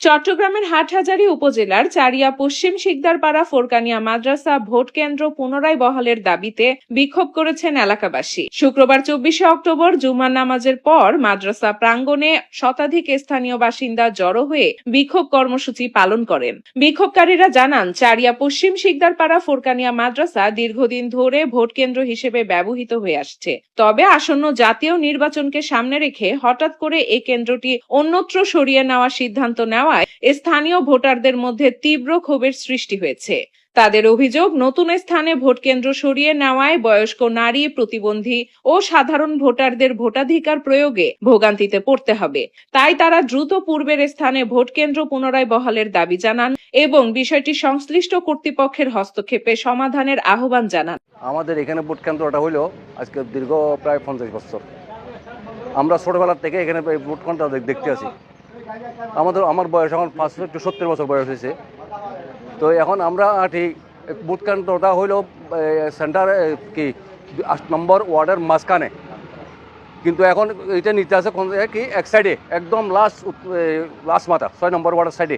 চট্টগ্রামের হাটহাজারী উপজেলার চারিয়া পশ্চিম শিকদারপাড়া ফোরকানিয়া মাদ্রাসা ভোট কেন্দ্র পুনরায় বহালের দাবিতে বিক্ষোভ করেছেন এলাকাবাসী। শুক্রবার চব্বিশে অক্টোবর জুমার নামাজের পর মাদ্রাসা প্রাঙ্গণে শতাধিক স্থানীয় বাসিন্দা জড়ো হয়ে বিক্ষোভ কর্মসূচি পালন করেন। বিক্ষোভকারীরা জানান, চারিয়া পশ্চিম শিকদারপাড়া ফোরকানিয়া মাদ্রাসা দীর্ঘদিন ধরে ভোট কেন্দ্র হিসেবে ব্যবহৃত হয়ে আসছে। তবে আসন্ন জাতীয় নির্বাচনকে সামনে রেখে হঠাৎ করে এই কেন্দ্রটি অন্যত্র সরিয়ে নেওয়ার সিদ্ধান্ত নেওয়ায় স্থানীয় ভোটারদের মধ্যে তীব্র ক্ষোভের সৃষ্টি হয়েছে। তাদের অভিযোগ, নতুন স্থানে ভোট কেন্দ্র সরিয়ে নেওয়ায় বয়স্ক নারী, প্রতিবন্ধী ও সাধারণ ভোটারদের ভোটাধিকার প্রয়োগে ভোগান্তিতে পড়তে হবে। তাই তারা দ্রুত পূর্বের স্থানে ভোট কেন্দ্র পুনরায় বহালের দাবি জানান এবং বিষয়টি সংশ্লিষ্ট কর্তৃপক্ষের হস্তক্ষেপে সমাধানের আহ্বান জানান। আমাদের এখানে ভোট কেন্দ্রটা হইল আজকে দীর্ঘ প্রায় পঞ্চাশ বছর। আমরা ছোটোবেলার থেকে এখানে ভোট কেন্দ্র দেখতে আসি আমাদের, আমার বয়স এখন পাঁচষট্টি সত্তর বছর বয়স হয়েছে। তো এখন আমরা ঠিক ভোট কেন্দ্রটা হইল সেন্টার কি, আট নম্বর ওয়ার্ডের মাঝখানে। কিন্তু এখন এটা নিতে আছে কোন কি, এক সাইডে একদম লাস্ট লাস্ট মাথা, ছয় নম্বর ওয়ার্ডের সাইডে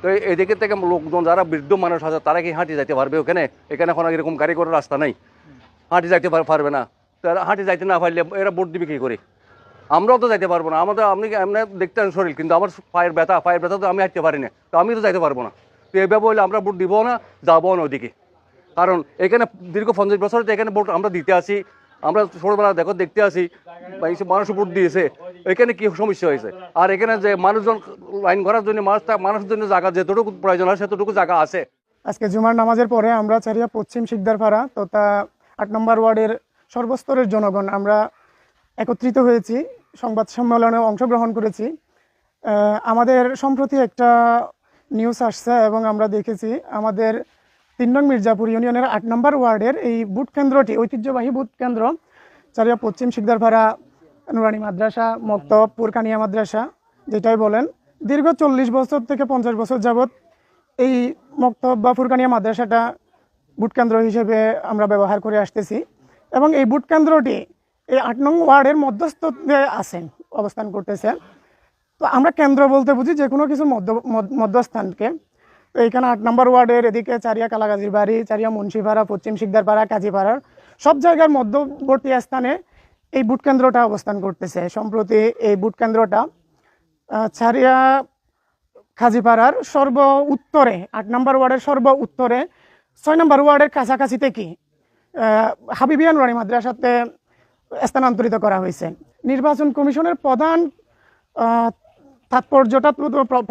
তো এদিকে থেকে লোকজন যারা বৃদ্ধ মানুষ আছে, তারা কি হাঁটি যাইতে পারবে ওখানে? এখানে এখন এরকম গাড়ি করে রাস্তা নাই। হাঁটি যাইতে পারবে না। তারা হাঁটি যাইতে না পারলে এরা ভোট দিবে কী করে? আমরাও তো যাইতে পারব না। আমাদের আপনি এমনি দেখতে পারেন শরীর, কিন্তু আমার পায়ের ব্যথা পায়ের ব্যথা তো আমি হাঁটতে পারি না। তো আমি তো যাইতে পারব না। তো এইভাবে হইলে আমরা ভোট দিব না, যাব না ওদিকে। কারণ এখানে দীর্ঘ পঞ্চাশ বছর তো এখানে ভোট আমরা দিতে আসি। আমরা ছোটবেলা দেখো, দেখতে আসি। মানুষ ভোট দিয়েছে। এখানে কি সমস্যা হয়েছে? আর এখানে যে মানুষজন লাইন করার জন্য মানুষ মানুষের জন্য জায়গা যেতটুকু প্রয়োজন হয়, সেতটুকু জায়গা আছে। আজকে জুমার নামাজের পরে আমরা চারিয়া পশ্চিম শিকদারপাড়া তথা আট নম্বর ওয়ার্ডের সর্বস্তরের জনগণ আমরা একত্রিত হয়েছি। সংবাদ সম্মেলনে অংশগ্রহণ করেছি। আমাদের সম্প্রতি একটা নিউজ আসছে এবং আমরা দেখেছি আমাদের তিন নং মির্জাপুর ইউনিয়নের আট নম্বর ওয়ার্ডের এই বুথ কেন্দ্রটি, ঐতিহ্যবাহী বুথ কেন্দ্র, চারিয়া পশ্চিম শিকদারপাড়া নুরানি মাদ্রাসা, মক্তব, পুরকানিয়া মাদ্রাসা, যেটাই বলেন, দীর্ঘ চল্লিশ বছর থেকে পঞ্চাশ বছর যাবৎ এই মক্তব বা ফুরকানিয়া মাদ্রাসাটা বুট কেন্দ্র হিসেবে আমরা ব্যবহার করে আসতেছি। এবং এই বুট কেন্দ্রটি এই আট নং ওয়ার্ডের মধ্যস্থতে আছেন, অবস্থান করতেছে তো আমরা কেন্দ্র বলতে বুঝি যে কোনো কিছু মধ্য মধ্য- মধ্যস্থানকে। তো এইখানে আট নম্বর ওয়ার্ডের এদিকে চারিয়া কালাগাজির বাড়ি চারিয়া মুন্সিপাড়া, পশ্চিম শিকদারপাড়া, কাজীপাড়ার সব জায়গার মধ্যবর্তী স্থানে এই বুট কেন্দ্রটা অবস্থান করতেছে। সম্প্রতি এই বুট কেন্দ্রটা চারিয়া খাজিপাড়ার সর্ব উত্তরে, আট নম্বর ওয়ার্ডের সর্ব উত্তরে, ছয় নম্বর ওয়ার্ডের কাছাকাছি থেকে হাবিবিয়ান রানী মাদ্রাসাতে স্থানান্তরিত করা হয়েছে। নির্বাচন কমিশনের প্রধান তাৎপর্যটা প্র- প্র-